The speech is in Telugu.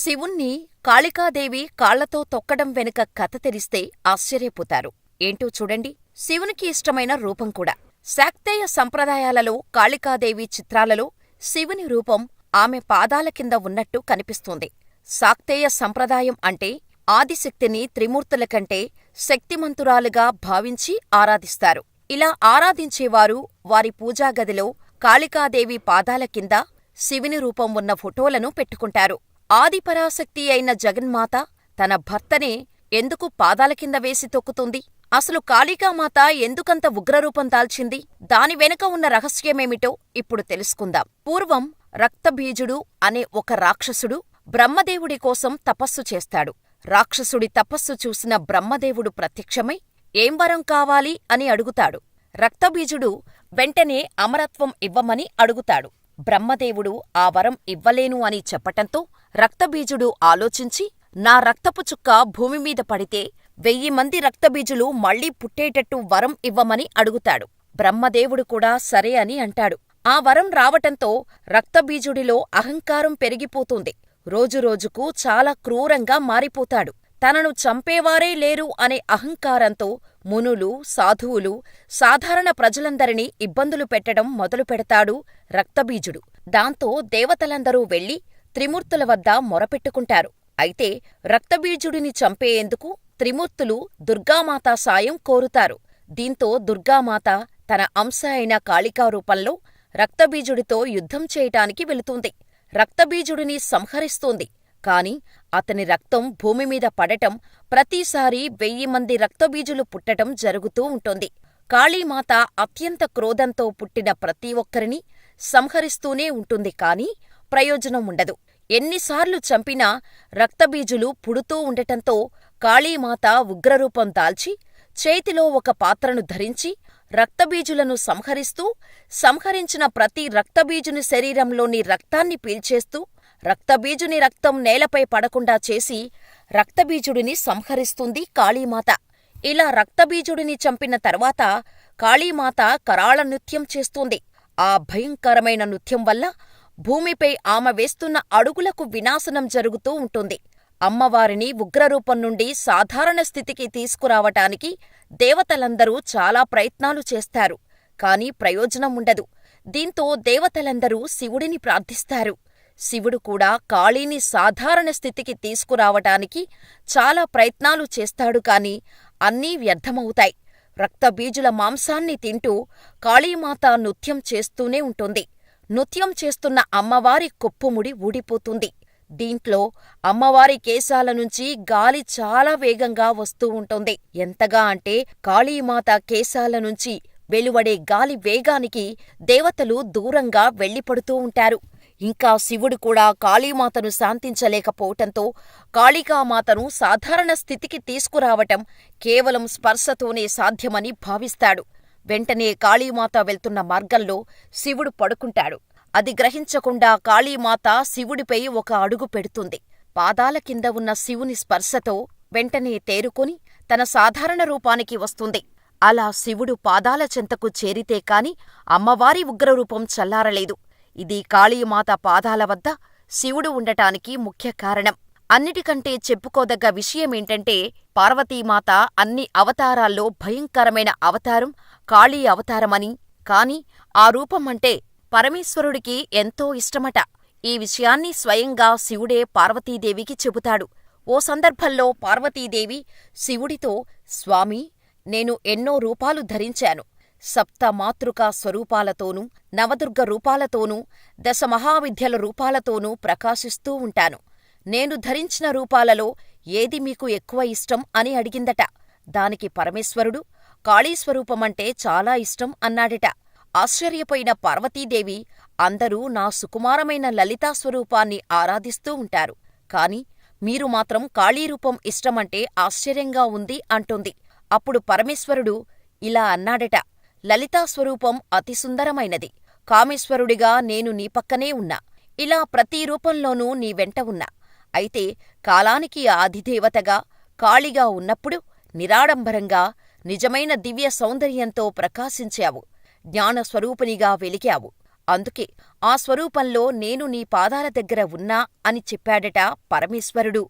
శివుణ్ణి కాళికాదేవి కాళ్ళతో తొక్కడం వెనుక కథ తెలిస్తే ఆశ్చర్యపోతారు. ఏంటో చూడండి. శివునికి ఇష్టమైన రూపం కూడా. శాక్తేయ సంప్రదాయాలలో కాళికాదేవి చిత్రాలలో శివుని రూపం ఆమె పాదాల కింద ఉన్నట్టు కనిపిస్తుంది. శాక్తేయ సంప్రదాయం అంటే ఆదిశక్తిని త్రిమూర్తుల కంటే శక్తిమంతురాలుగా భావించి ఆరాధిస్తారు. ఇలా ఆరాధించేవారు వారి పూజాగదిలో కాళికాదేవి పాదాల కింద శివుని రూపం ఉన్న ఫోటోలను పెట్టుకుంటారు. ఆదిపరాశక్తి అయిన జగన్మాత తన భర్తనే ఎందుకు పాదాల కింద వేసి తొక్కుతుంది? అసలు కాళికామాత ఎందుకంత ఉగ్రరూపం దాల్చింది? దాని వెనుక ఉన్న రహస్యమేమిటో ఇప్పుడు తెలుసుకుందాం. పూర్వం రక్తబీజుడు అనే ఒక రాక్షసుడు బ్రహ్మదేవుడి కోసం తపస్సు చేస్తాడు. రాక్షసుడి తపస్సు చూసిన బ్రహ్మదేవుడు ప్రత్యక్షమై ఏం వరం కావాలి అని అడుగుతాడు. రక్తబీజుడు వెంటనే అమరత్వం ఇవ్వమని అడుగుతాడు. బ్రహ్మదేవుడు ఆ వరం ఇవ్వలేను అని చెప్పటంతో రక్తబీజుడు ఆలోచించి నా రక్తపు చుక్క భూమిమీద పడితే వెయ్యి మంది రక్తబీజులు మళ్ళీ పుట్టేటట్టు వరం ఇవ్వమని అడుగుతాడు. బ్రహ్మదేవుడు కూడా సరే అని అంటాడు. ఆ వరం రావటంతో రక్తబీజుడిలో అహంకారం పెరిగిపోతుంది. రోజురోజుకు చాలా క్రూరంగా మారిపోతాడు. తనను చంపేవారే లేరు అనే అహంకారంతో మునులు, సాధువులు, సాధారణ ప్రజలందరినీ ఇబ్బందులు పెట్టడం మొదలుపెడతాడు రక్తబీజుడు. దాంతో దేవతలందరూ వెళ్ళి త్రిమూర్తుల వద్ద మొరపెట్టుకుంటారు. అయితే రక్తబీజుడిని చంపేయందుకు త్రిమూర్తులు దుర్గామాత సాయం కోరుతారు. దీంతో దుర్గామాత తన అంశ అయిన కాళికా రూపంలో రక్తబీజుడితో యుద్ధం చేయటానికి వెళుతుంది. రక్తబీజుడిని సంహరిస్తోంది కాని అతని రక్తం భూమిమీద పడటం ప్రతిసారీ వెయ్యిమంది రక్తబీజులు పుట్టటం జరుగుతూ ఉంటుంది. కాళీమాత అత్యంత క్రోధంతో పుట్టిన ప్రతి ఒక్కరినీ సంహరిస్తూనే ఉంటుంది కాని ప్రయోజనం ఉండదు. ఎన్నిసార్లు చంపినా రక్తబీజులు పుడుతూ ఉండటంతో కాళీమాత ఉగ్రరూపం దాల్చి చేతిలో ఒక పాత్రను ధరించి రక్తబీజులను సంహరిస్తూ సంహరించిన ప్రతి రక్తబీజుని శరీరంలోని రక్తాన్ని పీల్చేస్తూ రక్తబీజుని రక్తం నేలపై పడకుండా చేసి రక్తబీజుడిని సంహరిస్తుంది కాళీమాత. ఇలా రక్తబీజుడిని చంపిన తర్వాత కాళీమాత కరాళ నృత్యం చేస్తుంది. ఆ భయంకరమైన నృత్యం వల్ల భూమిపై ఆమె వేస్తున్న అడుగులకు వినాశనం జరుగుతూ ఉంటుంది. అమ్మవారిని ఉగ్రరూపం నుండి సాధారణ స్థితికి తీసుకురావటానికి దేవతలందరూ చాలా ప్రయత్నాలు చేస్తారు. కాని ప్రయోజనం ఉండదు. దీంతో దేవతలందరూ శివుడిని ప్రార్థిస్తారు. శివుడు కూడా కాళీని సాధారణ స్థితికి తీసుకురావటానికి చాలా ప్రయత్నాలు చేస్తాడు కాని అన్నీ వ్యర్థమవుతాయి. రక్తబీజుల మాంసాన్ని తింటూ కాళీమాత నృత్యం చేస్తూనే ఉంటుంది. నృత్యం చేస్తున్న అమ్మవారి కొప్పుముడి ఊడిపోతుంది. దీంట్లో అమ్మవారి కేశాల నుంచి గాలి చాలా వేగంగా వస్తూ ఉంటుంది. ఎంతగా అంటే కాళీమాత కేశాల నుంచి వెలువడే గాలి వేగానికి దేవతలు దూరంగా వెళ్ళిపడుతూ ఉంటారు. ఇంకా శివుడు కూడా కాళీమాతను శాంతించలేకపోవటంతో కాళికామాతను సాధారణ స్థితికి తీసుకురావటం కేవలం స్పర్శతోనే సాధ్యమని భావిస్తాడు. వెంటనే కాళీమాత వెళ్తున్న మార్గంలో శివుడు పడుకుంటాడు. అది గ్రహించకుండా కాళీమాత శివుడిపై ఒక అడుగు పెడుతుంది. పాదాల కింద ఉన్న శివుని స్పర్శతో వెంటనే తేరుకొని తన సాధారణ రూపానికి వస్తుంది. అలా శివుడు పాదాల చెంతకు చేరితే కాని అమ్మవారి ఉగ్రరూపం చల్లారలేదు. ఇది కాళీమాత పాదాల వద్ద శివుడు ఉండటానికి ముఖ్య కారణం. అన్నిటికంటే చెప్పుకోదగ్గ విషయమేంటంటే పార్వతీమాత అన్ని అవతారాల్లో భయంకరమైన అవతారం కాళీ అవతారమని, కాని ఆ రూపమంటే పరమేశ్వరుడికి ఎంతో ఇష్టమట. ఈ విషయాన్ని స్వయంగా శివుడే పార్వతీదేవికి చెబుతాడు. ఓ సందర్భంలో పార్వతీదేవి శివుడితో స్వామీ! నేను ఎన్నో రూపాలు ధరించాను. సప్త మాతృకా స్వరూపాలతోనూ, నవదుర్గ రూపాలతోనూ, దశమహావిద్యల రూపాలతోనూ ప్రకాశిస్తూ ఉంటాను. నేను ధరించిన రూపాలలో ఏది మీకు ఎక్కువ ఇష్టం అని అడిగిందట. దానికి పరమేశ్వరుడు కాళీస్వరూపమంటే చాలా ఇష్టం అన్నాడట. ఆశ్చర్యపోయిన పార్వతీదేవి అందరూ నా సుకుమారమైన లలితా స్వరూపాన్ని ఆరాధిస్తూ ఉంటారు. కాని మీరు మాత్రం కాళీరూపం ఇష్టమంటే ఆశ్చర్యంగా ఉంది అంటుంది. అప్పుడు పరమేశ్వరుడు ఇలా అన్నాడట లలితా స్వరూపం అతి సుందరమైనది. కామేశ్వరుడిగా నేను నీ పక్కనే ఉన్నా. ఇలా ప్రతి రూపంలోనూ నీ వెంట ఉన్నా. అయితే కాలానికి ఆదిదేవతగా కాళిగా ఉన్నప్పుడు నిరాడంబరంగా నిజమైన దివ్య సౌందర్యంతో ప్రకాశించావు. జ్ఞానస్వరూపిణిగా వెలిగావు. అందుకే ఆ స్వరూపంలో నేను నీ పాదాల దగ్గర ఉన్నా అని చెప్పాడట పరమేశ్వరుడు.